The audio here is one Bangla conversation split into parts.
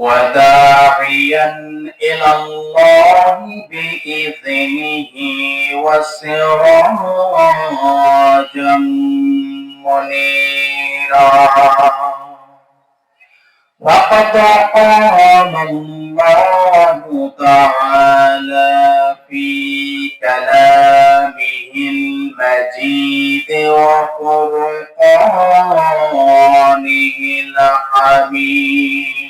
وداعيا إلى الله بإذنه وسراجا منيرا. وقد قال الله تعالى في كلامه المجيد وفرقانه الحميد.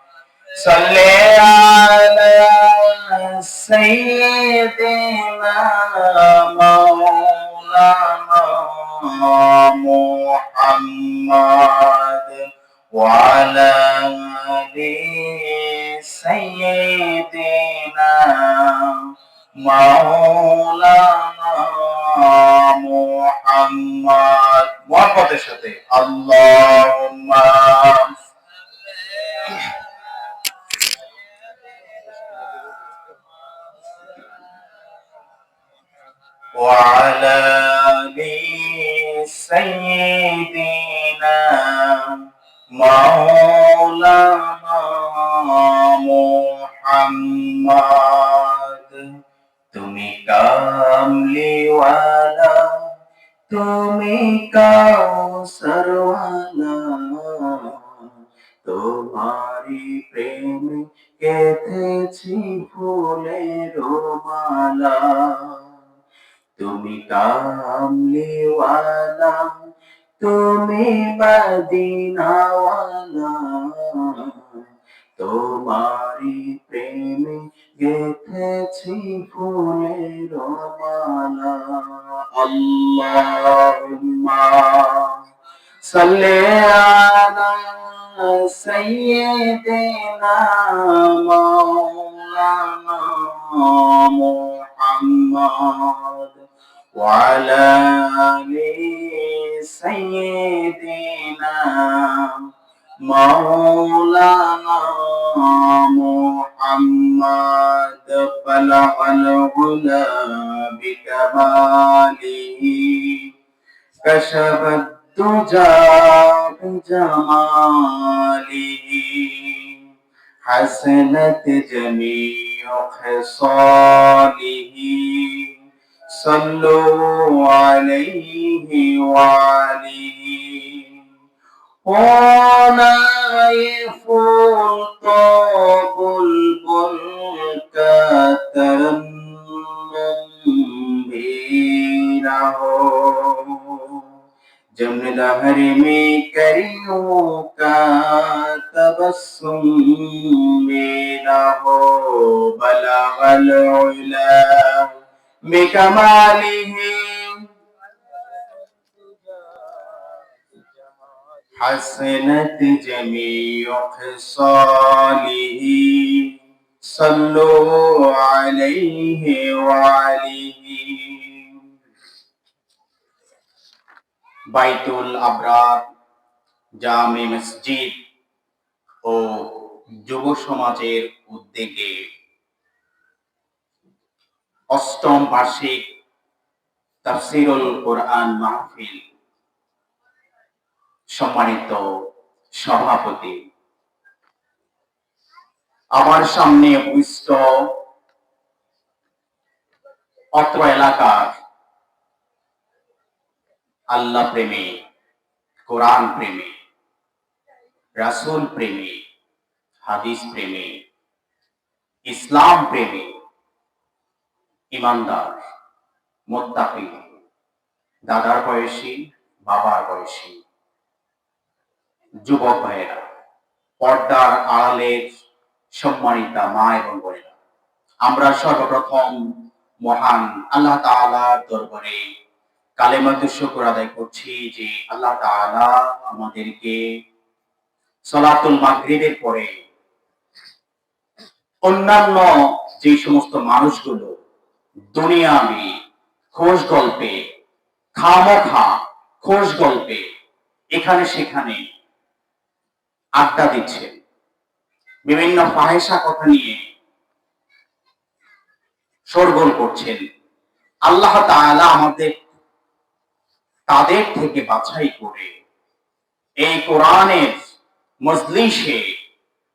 صل على سيدنا مولانا محمد وعلى آل سيدنا مولانا محمد মোহাম্মদের সাথে আল্লাহুম্মা وعلى آل سيدنا مولانا محمد তুমি কামলিওয়ালা তুমি কাউসারওয়ালা তোমারি প্রেমে কেঁথেছি কামলিওয়ালা তুমি মদিনাওয়ালা তোমারি প্রেমে গেথেছি ফুলের মালা। আল্লাহুম্মা সাল্লি আলা সাইয়্যিদিনা মাওলানা মুহাম্মদ। وعلى آل سيدنا مولانا محمد بلغ العلا بكماله. كشف الدجى بجماله. حسنت جميع خصاله. صلوا عليه وعليه ونعرف القاب البركة جمن دهر میں کریوں کا تبسم میرا ہو بلغ العلا بكماله حسنت جميع خصاله صلوا عليه وعليه বাইতুল আবরার জামে মসজিদ ও যুব সমাজের উদ্যোগে অষ্টম বার্ষিক তাফসিরুল কোরআন মাহফিল। সম্মানিত সভাপতি, আমার সামনে উপস্থিত অত্র এলাকার আল্লাহ প্রেমী, কোরআন প্রেমী, রাসূল প্রেমী, হাদিস প্রেমী, ইসলাম প্রেমী ইমানদার, মোত্তাকি। দাদার বয়সী, বাবার বয়সী। যুবক ভাইয়েরা, পর্দার আড়ালের সম্মানিতা মা এবং বোনেরা, আমরা সর্বপ্রথম মহান আল্লাহ তাআলার দরবারে কালেমাতু শুকর আদায় করছি যে আল্লাহ তাআলা আমাদেরকে সলাতুল মাগরিবের পরে অন্যান্য যে সমস্ত মানুষগুলো দুনিয়াবি খোঁজ গল্পে খামোখা খোঁজ গল্পে এখানে সেখানে আড্ডা দিচ্ছে। বিভিন্ন ফাহেসা কথা নিয়ে শোরগোল করছেন। আল্লাহ তাআলা আমাদের, তাদের থেকে বাছাই করে এই কোরআনের মজলিসে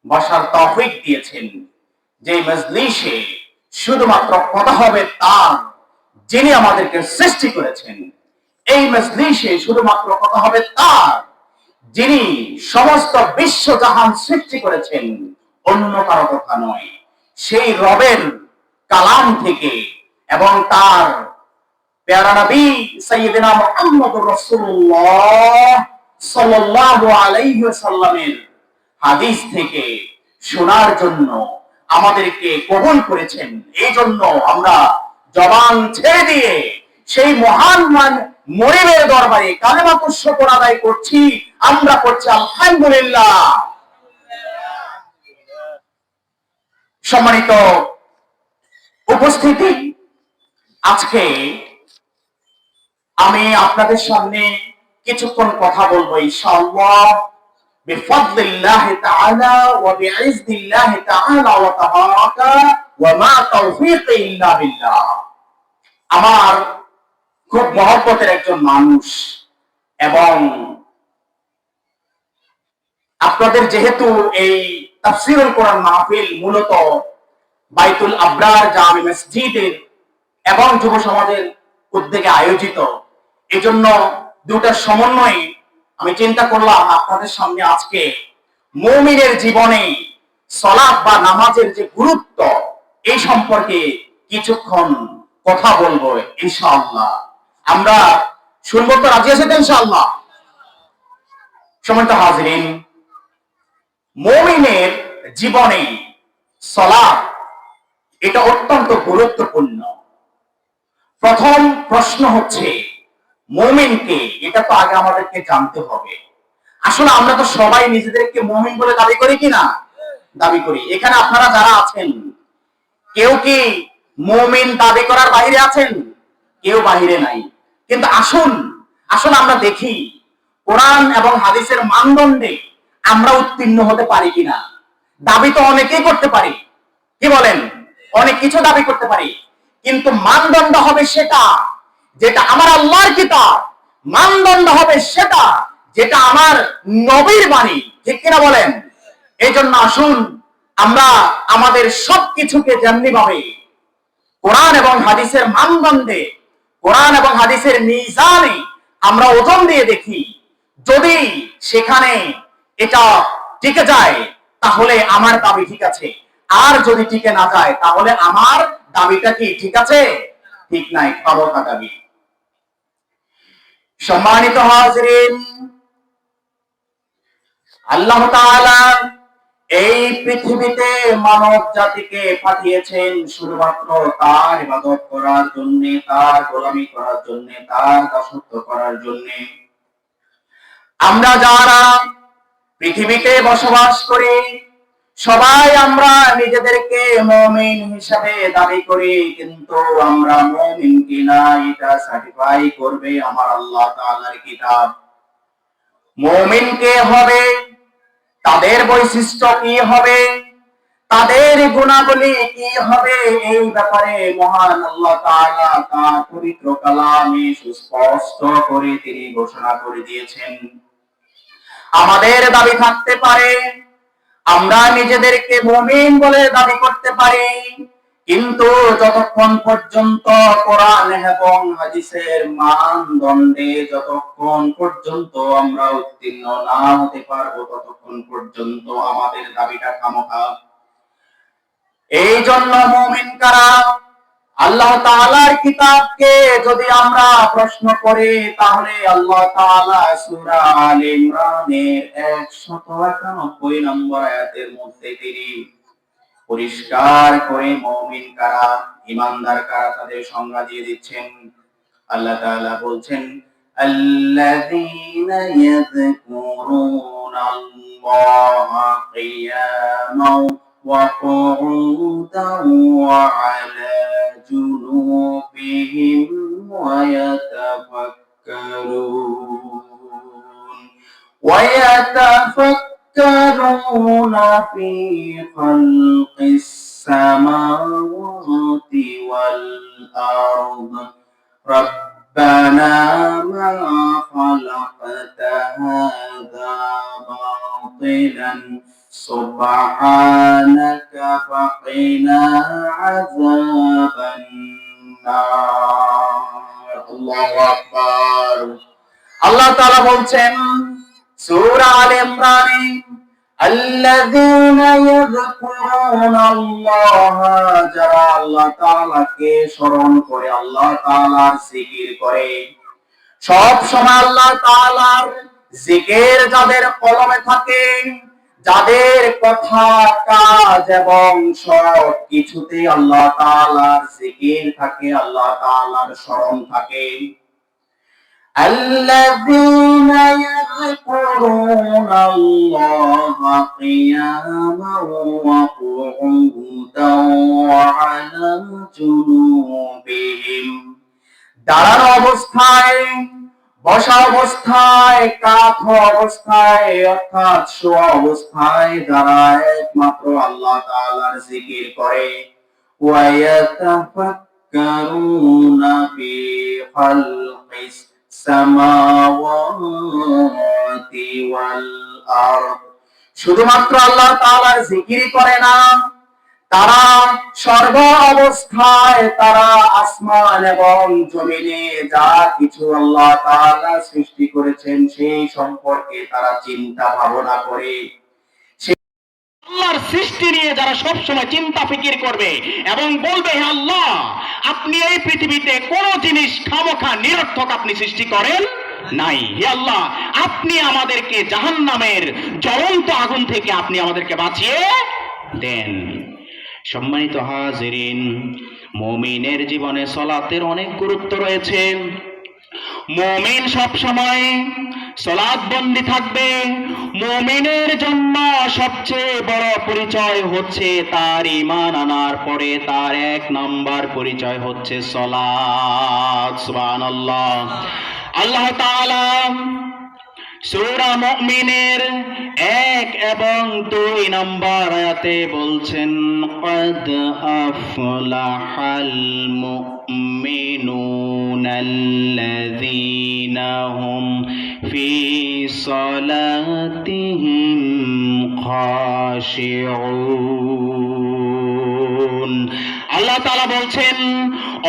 বসার তৌফিক দিয়েছেন। যে মজলিসে শুধুমাত্র কথা হবে তার, যিনি আমাদেরকে সৃষ্টি করেছেন। এই মজলিসে শুধুমাত্র কথা হবে তার, যিনি সমস্ত বিশ্ব জাহান সৃষ্টি করেছেন, অন্য কারও কথা নয়। সেই রবের কালাম থেকে এবং তার পেয়ারা নবী সাইয়েদিনা মুহাম্মদুর রাসূলুল্লাহ সাল্লাল্লাহু আলাইহি ওয়াসাল্লামের হাদিস থেকে শোনার জন্য আমাদেরকে কবুল করেছেন। এই জন্য আমরা জবান ছেড়ে দিয়ে সেই মহান মান মরিবের দরবারে কালেমাতুর শুকর আদায় করছি। আমরা করছি আলহামদুলিল্লাহ। সম্মানিত উপস্থিতি, আজকে আমি আপনাদের সামনে কিছুক্ষণ কথা বলব, ইনশাআল্লাহ। بفضل الله تعالى وبعز الله تعالى وتبارك وما توفيق إلا بالله আমার খুব মহব্বতের একজন মানুষ এবং আপনাদের যেহেতু এই তাফসিরুল কোরআন মাহফিল মূলত বাইতুল আবরার জামে মসজিদের এবং যুব সমাজের উদ্যোগে আয়োজিত এজন্য দুটা সমন্বয়ে আমি চিন্তা করলাম, আপনাদের সামনে আজকে মুমিনের জীবনে সলাপ বা নামাজের যে গুরুত্ব, এই সম্পর্কে কিছুক্ষণ কথা বলব ইনশাআল্লাহ। আমরা শুনব তো রাজি আছে তো ইনশাআল্লাহ? সমন্ত হাজরিন, মুমিনের জীবনে সলাপ এটা অত্যন্ত গুরুত্বপূর্ণ। প্রথম প্রশ্ন হচ্ছে মোমিনকে এটা তো আগে আমাদেরকে জানতে হবে। আসলে আমরা তো সবাই নিজেদেরকে মোমিন বলে দাবি করি কি না? দাবি করি। এখানে আপনারা যারা আছেন, কেউ কি মোমিন দাবি করার বাইরে আছেন? কেউ বাইরে নাই। কিন্তু আসুন আসুন আমরা দেখি, কোরআন এবং হাদিসের মানদণ্ডে আমরা উত্তীর্ণ হতে পারি কিনা দাবি তো অনেকেই করতে পারি। কি বলেন? অনেক কিছু দাবি করতে পারি। কিন্তু মানদণ্ড হবে সেটা যেটা আমার আল্লাহর কিতাব, মানদণ্ড হবে সেটা যেটা আমার নবীর বাণী। ঠিক কিনা বলেন? এই জন্য আসুন, আমরা আমাদের সবকিছুকে যেমনি ভাবে কোরআন এবং হাদিসের মানদণ্ডে, কোরআন এবং হাদিসের মিজানে আমরা ওজন দিয়ে দেখি, যদি সেখানে এটা টিকে যায়, তাহলে আমার দাবি ঠিক আছে। আর যদি টিকে না যায়, তাহলে আমার দাবিটা কি ঠিক আছে? ঠিক নাই ক্ষমতা দাবি। সম্মানিত হাজরিন, আল্লাহ এই পৃথিবীতে মানব জাতিকে পাঠিয়েছেন শুধুমাত্র তার ইবাদত করার জন্য, তার গোলামি করার জন্য, তার দাসত্ব করার জন্য। আমরা যারা পৃথিবীতে বসবাস করি সবাই আমরা নিজেদেরকে মমিন হিসাবে দাবি করি, কিন্তু আমরা মমিন কিনা এটা সার্টিফাই করবে আমার আল্লাহ তাআলার কিতাব। মমিন কে হবে? তাদের বৈশিষ্ট্য কি হবে? তাদের গুণাবলী কি হবে? এই ব্যাপারে মহান আল্লাহ তাআলা তার পবিত্র কালামে সুস্পষ্ট করে তিনি ঘোষণা করে দিয়েছেন। আমাদের দাবি থাকতে পারে আমরা নিজেদেরকে মুমিন বলে দাবি করতে পারি। কিন্তু যতক্ষণ পর্যন্ত কোরআন এবং হাদিসের মানদণ্ডে যতক্ষণ পর্যন্ত আমরা উত্তীর্ণ না হতে পারব, ততক্ষণ পর্যন্ত আমাদের দাবিটা খামোখা। এই জন্য মুমিন কারা? আল্লাহ তাআলার কিতাবকে যদি আমরা প্রশ্ন করি তাহলে আল্লাহ তাআলা সূরা আল ইমরানের 191 নম্বর আয়াতের মধ্যে তিনি পরিষ্কার করে মুমিন কারা ঈমানদার কারা তাদের সংজ্ঞা দিয়ে দিচ্ছেন আল্লাহ তাআলা বলছেন الذين يذكرون الله قياما وقعودا وعلى جنوبهم ويتفكرون ويتفكرون في خلق السماوات والأرض. ربنا ما خلقت هذا باطلا. سبحانك فقنا عذاب النار الله أكبر আল্লাহ তাআলা বলছেন সূরা আল ইমরানে الذين يذكرون الله যারা আল্লাহ তাআলাকে স্মরণ করে আল্লাহ তাআলার জিকির করে সব সময় আল্লাহ তাআলার জিকির যাদের কলমে থাকে যাদের কথা কাজ এবং সব কিছুতে আল্লাহ তাআলার জিকির থাকে আল্লাহ তাআলার স্মরণ থাকে الذين يذكرون الله قياما وقعودا وعلى جنوبهم দাঁড়ানো অবস্থায় বসা অবস্থায় কাঠ অবস্থায় অর্থাৎ শোয়া অবস্থায় যারা একমাত্র আল্লাহ তাআলার জিকির করে ويتفكرون في خلق السماوات والأرض শুধুমাত্র আল্লাহ তাআলার জিকির করে না তারা সর্ব অবস্থায় তারা আসমান এবং জমিনে যা কিছু আল্লাহ তাআলা সৃষ্টি করেছেন, সেই সম্পর্কে তারা চিন্তা ভাবনা করে। আল্লাহর সৃষ্টি নিয়ে যারা সব সময় চিন্তা ফিকির করবে এবং বলবে, হে আল্লাহ, আপনি এই পৃথিবীতে কোন জিনিস খামোখা নিরর্থক আপনি সৃষ্টি করেন নাই। হে আল্লাহ, আপনি আমাদেরকে জাহান্নামের জ্বলন্ত আগুন থেকে আপনি আমাদেরকে বাঁচিয়ে দেন। সম্মানিত হাজিরিন, মমিনের জীবনে সলাতের অনেক গুরুত্ব রয়েছে। মমিন সব সময় সলাদ বন্দি থাকবে। মমিনের জন্য সবচেয়ে বড় পরিচয় হচ্ছে তার ইমান আনার পরে তার এক নাম্বার পরিচয় হচ্ছে সলাদ সুবহানাল্লাহ। আল্লাহ তাআলা সূরা মুমিনের এক এবং দুই নম্বর আয়াতে বলছেন, কদ আফলাহাল মুমিনুন আল্লাযীনা হুম ফি সালাতিহিম খাশিউন। আল্লাহ তাআলা বলছেন,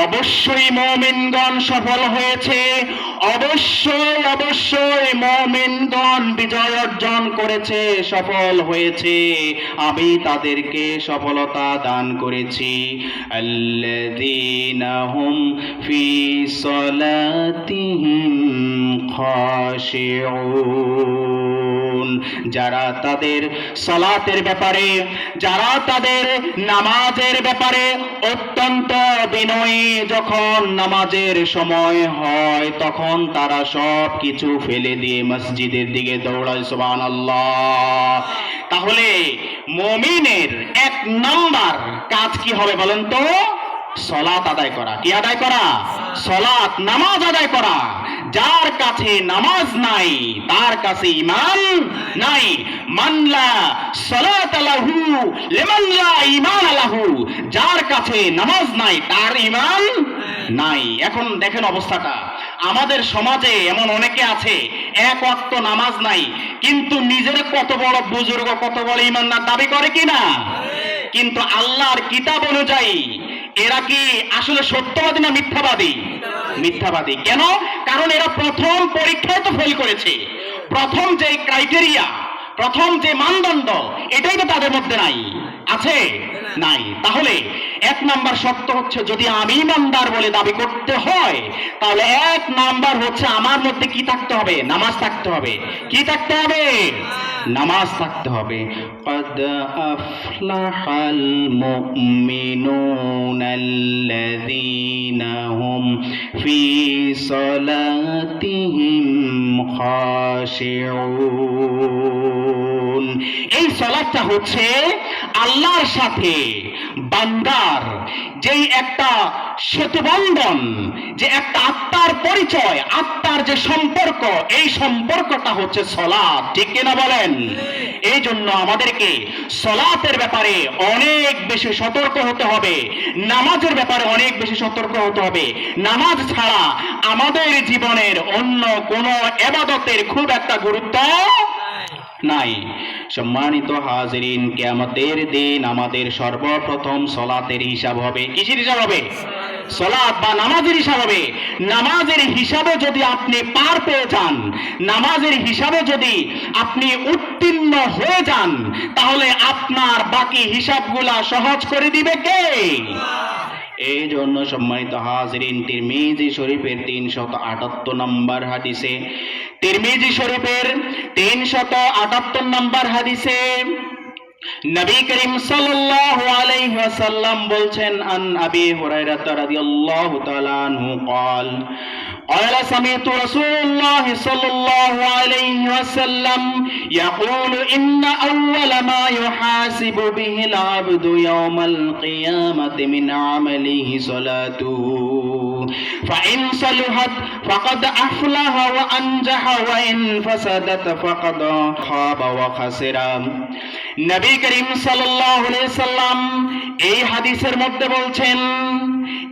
অবশ্যই মমিনগণ সফল হয়েছে। অবশ্যই অবশ্যই মমিনগণ বিজয় অর্জন করেছে, সফল হয়েছে। আমি তাদেরকে সফলতা দান করেছি। আল্লাযীনা হুম ফি সলাতিহিম খাশিউন। যারা তাদের সলাতের ব্যাপারে, যারা তাদের নামাজের ব্যাপারে অত্যন্ত বিনয়ী যখন নামাজের সময় হয়, তখন তারা সব কিছু ফেলে দিয়ে মসজিদের দিকে দৌড়ায় সুবান তাহলে মমিনের এক নাম্বার কাজ কি হবে বলেন তো? সলাত আদায় করা। কি আদায় করা? সলাত, নামাজ আদায় করা। যার কাছে নামাজ নাই, তার কাছে ইমান নাই। মানলা সলাত আলাহু লিমানলা ইমান আলাহু যার কাছে নামাজ নাই, তার ইমান নাই। এখন দেখেন অবস্থাটা। আমাদের সমাজে এমন অনেকে আছে, এক ওয়াক্ত নামাজ নাই, কিন্তু নিজের কত বড় বুজুর্গ, কত বড় ইমানদার দাবি করে কিনা কিন্তু আল্লাহর কিতাব অনুযায়ী এরা কি আসলে সত্যবাদী না মিথ্যাবাদী? মিথ্যাবাদী। কেন? কারণ এরা প্রথম পরীক্ষায় তো ফেল করেছে। প্রথম যে ক্রাইটেরিয়া প্রথম যে মানদণ্ড, এটাই তো তাদের মধ্যে নাই। আছে? নাই। তাহলে এক নাম্বার শর্ত হচ্ছে, যদি আমি ইমানদার বলে দাবি করতে হয়, তাহলে এক নাম্বার হচ্ছে আমার মধ্যে কি থাকতে হবে? নামাজ থাকতে হবে। কি থাকতে হবে? নামাজ থাকতে হবে قد أفلح المؤمنون الذين هم في صلاتهم خاشعون এই সলাটটা হচ্ছে আল্লাহর সাথে বান্দার যেই একটা সেতুবন্ধন, যে একটা আত্মার পরিচয়, আত্মার যে সম্পর্ক, এই সম্পর্কটা হচ্ছে সলাৎ, ঠিক কিনা বলেন? এই জন্য আমাদেরকে সলাতের ব্যাপারে অনেক বেশি সতর্ক হতে হবে, নামাজের ব্যাপারে অনেক বেশি সতর্ক হতে হবে। নামাজ ছাড়া আমাদের জীবনের অন্য কোনো এবাদতের খুব একটা গুরুত্ব নাই। সম্মানিত হাজরিন, কেয়ামতের দিন আমাদের সর্বপ্রথম সলাতের হিসাব হবে। কিসের হিসাব হবে? সলাৎ বা নামাজের হিসাব হবে। নামাজের হিসাবে যদি আপনি পার পেয়ে যান, নামাজের হিসাবে যদি আপনি উত্তীর্ণ হয়ে যান, তাহলে আপনার বাকি হিসাবগুলা সহজ করে দিবে কে? এই জন্য সম্মানিত হাজরিন, তিরমিজি শরীফের তিনশত আটাত্তর নম্বর হাদিসে তিরমিজি শরীফের তিনশত আটাত্তর নম্বর হাদিসে নবী করিম সাল্লাল্লাহু আলাইহি ওয়াসাল্লাম বলছেন আন আবি হুরায়রা রাদিয়াল্লাহু তাআলা আনহু قال قال سمعت رسول الله صلى الله عليه وسلم يقول إن أول ما يحاسب به العبد يوم القيامة من عمله صلاته فإن صلحت فقد أفلح وأنجح وإن فسدت فقد خاب وخسر নবী করিম সাল্লাল্লাহু আলাইহি সাল্লাম এই হাদিসের মধ্যে বলছেন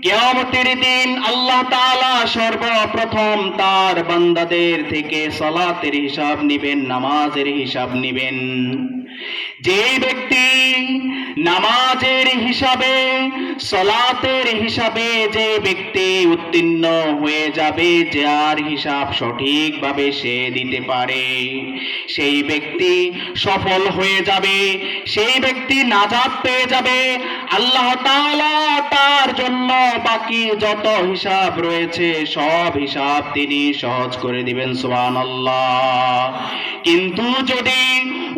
কিয়ামতের দিন আল্লাহ তাআলা সর্বপ্রথম তার বান্দাদের থেকে সালাতের হিসাব নিবেন নামাজের হিসাব নিবেন যে ব্যক্তি নামাজের হিসাবে, সলাতের হিসাবে যে ব্যক্তি উত্তীর্ণ হয়ে যাবে, যার হিসাব সঠিকভাবে সে দিতে পারে, সেই ব্যক্তি সফল হয়ে যাবে, সেই ব্যক্তি নাজাত পেয়ে যাবে, আল্লাহ তার জন্য বাকি যত হিসাব রয়েছে, সব হিসাব তিনি সহজ করে দিবেন, সুবহানাল্লাহ। কিন্তু যদি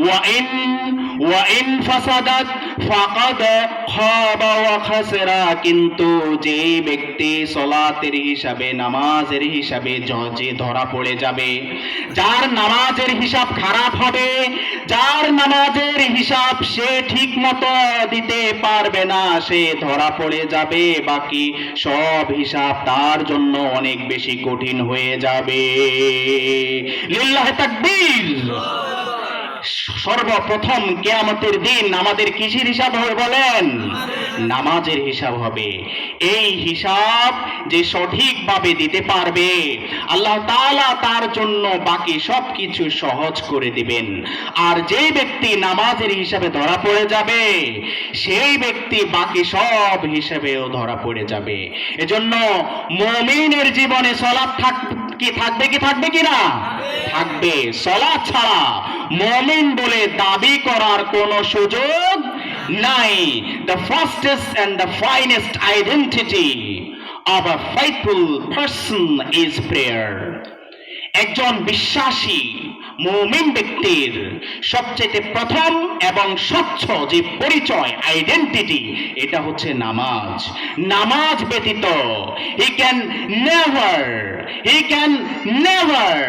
ওয়াইন ওয়াইন ফাসাদাত ফাকাদ খাবা ওয়া কিন্তু যে ব্যক্তি সলাতের হিসাবে, নামাজের হিসাবে ধরা পড়ে যাবে, যার নামাজের হিসাব খারাপ হবে, যার নামাজের হিসাব সে ঠিক মতো দিতে পারবে না, সে ধরা পড়ে যাবে, বাকি সব হিসাব তার জন্য অনেক বেশি কঠিন হয়ে যাবে। লিল্লাহ তাকবীর। সর্বপ্রথম কেয়ামতের দিন আমাদের কিসের হিসাব হবে বলেন? নামাজের হিসাব। হবে। এই হিসাব যে সঠিকভাবে দিতে পারবে আল্লাহ তালা তার জন্য বাকি সব কিছু সহজ করে দিবেন। আর যে ব্যক্তি নামাজের হিসাবে ধরা পড়ে যাবে সেই ব্যক্তি বাকি সব হিসাবেও ধরা পড়ে যাবে। এজন্য মুমিনের জীবনে সলাপ থাক কি থাকবে কি থাকবে কি না থাকবে। সলা ছাড়া মমিন বলে দাবি করার কোন সুযোগ নাই। The firstest and the finest identity of a person is prayer একজন বিশ্বাসী মুমিন ব্যক্তির সবচেয়ে প্রথম এবং স্বচ্ছ যে পরিচয় আইডেন্টিটি এটা হচ্ছে নামাজ। নামাজ ব্যতীত he can never he can never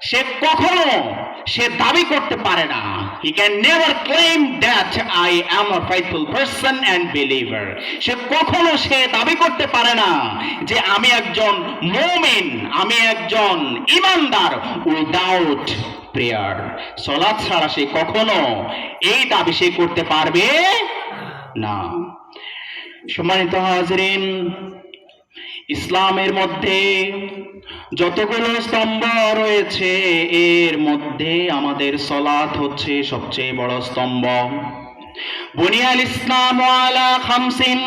সে কখনো সে দাবি করতে পারে না। He can never claim that I am a faithful person and believer সে কখনো সে দাবি করতে পারে না যে আমি একজন মুমিন, আমি একজন ইমানদার উইদাউট প্রেয়ার সলাৎ ছাড়া সে কখনো এই দাবি সে করতে পারবে না। সম্মানিত হাজরিন ইসলামের মধ্যে যতগুলো স্তম্ভ রয়েছে, এর মধ্যে আমাদের সলাৎ হচ্ছে সবচেয়ে বড় স্তম্ভ। বুনিয়াল ইসলাম আলা খামসিন,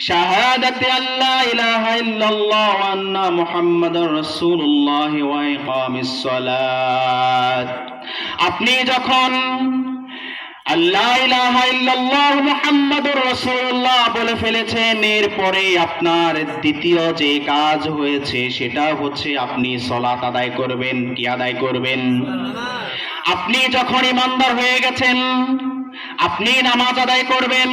শাহাদাত আল্লা ইলাহা ইল্লাল্লাহ ওয়া আন্না মুহাম্মাদুর রাসূলুল্লাহ ওয়া ইকামিস সালাত আপনি যখন বলে ফেলেছেন এরপরে আপনার দ্বিতীয় যে কাজ হয়েছে সেটা হচ্ছে আপনি সলাত আদায় করবেন। কি আদায় করবেন? আপনি যখন ইমানদার হয়ে গেছেন আপনি নামাজ আদায় করবেন।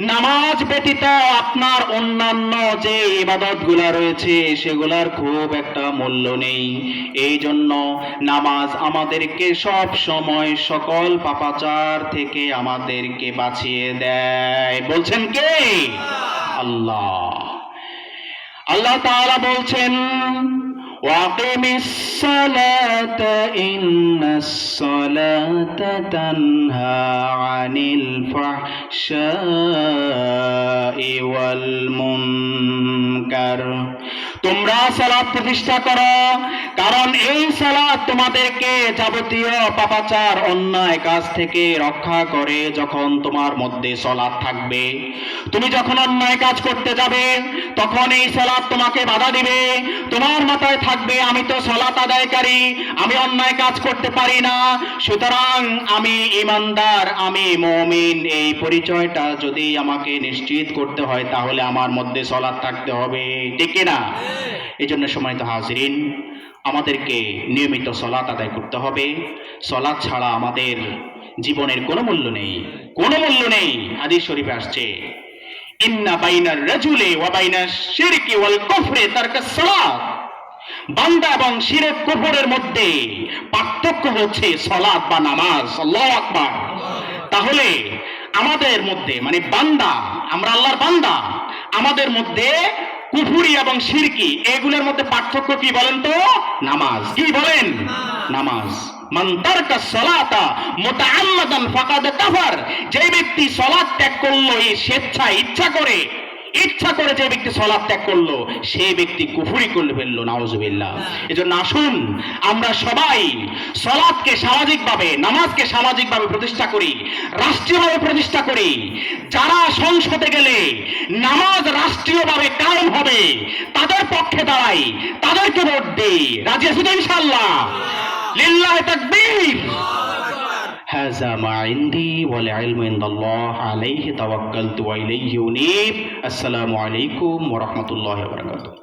নামাজ ব্যতীত আপনার অন্যান্য যে ইবাদতগুলা রয়েছে, সেগুলার খুব একটা মূল্য নেই। এই জন্য নামাজ আমাদেরকে সব সময় সকল পাপাচার থেকে আমাদেরকে বাঁচিয়ে দেয়। বলছেন কে? আল্লাহ। আল্লাহ তাআলা বলছেন وأقم الصلاة إن الصلاة تنهى عن الفحشاء والمنكر. তোমরা সালাত প্রতিষ্ঠা করো, কারণ এই সালাত তোমাদেরকে যাবতীয় পাপাচার, অন্যায় কাজ থেকে রক্ষা করে যখন তোমার মধ্যে সলাৎ থাকবে। তুমি যখন অন্যায় কাজ করতে যাবে, তখন এই সালাত তোমাকে বাধা দিবে। তোমার মাথায় থাকবে, আমি তো সলাত আদায়কারী, আমি অন্যায় কাজ করতে পারি না। সুতরাং আমি ইমানদার, আমি মমিন, এই পরিচয়টা যদি আমাকে নিশ্চিত করতে হয়, তাহলে আমার মধ্যে সলাৎ থাকতে হবে। ঠিক না এই জন্য সময় তো হাজিরিন। আমাদেরকে নিয়মিত সলাৎ আদায় করতে হবে। সলাৎ ছাড়া আমাদের জীবনের কোনো মূল্য নেই। কোনো মূল্য নেই। হাদিস শরীফে আসছে, ইন্না বাইনার রাজুলে ওয়া শিরকি ওয়াল কুফরি সালাত বান্দা এবং শিরক কুফরের মধ্যে পার্থক্য হচ্ছে সলাৎ বা নামাজ। আল্লাহু আকবার। তাহলে আমাদের মধ্যে মানে বান্দা, আমরা আল্লাহর বান্দা, আমাদের মধ্যে কুফুরি এবং সিরকি এগুলোর মধ্যে পার্থক্য কি বলেন তো? নামাজ। কি বলেন? নামাজ। মান যে ব্যক্তি সলাদ ত্যাগ করল এই স্বেচ্ছায় ইচ্ছা করে ইচ্ছা করে যে ব্যক্তি সলাপ ত্যাগ করল সেই ব্যক্তি কুফুরি করলে ফেলল নাউজুবিল্লাহ। এজন্য আসুন আমরা সবাই সলাদকে সামাজিকভাবে নামাজকে সামাজিকভাবে প্রতিষ্ঠা করি রাষ্ট্রীয়ভাবে প্রতিষ্ঠা করি। যারা সংসদে গেলে নামাজ রাষ্ট্রীয়ভাবে কায়েম হবে তাদের পক্ষে দাঁড়াই তাদেরকে ভোট দেই। রাজি আছি তো ইনশাআল্লাহ? লিল্লাহ তাকবীর। هذا ما عندي والعلم عند الله عليه توكلت وإليه أنيب. السلام عليكم ورحمة الله وبركاته.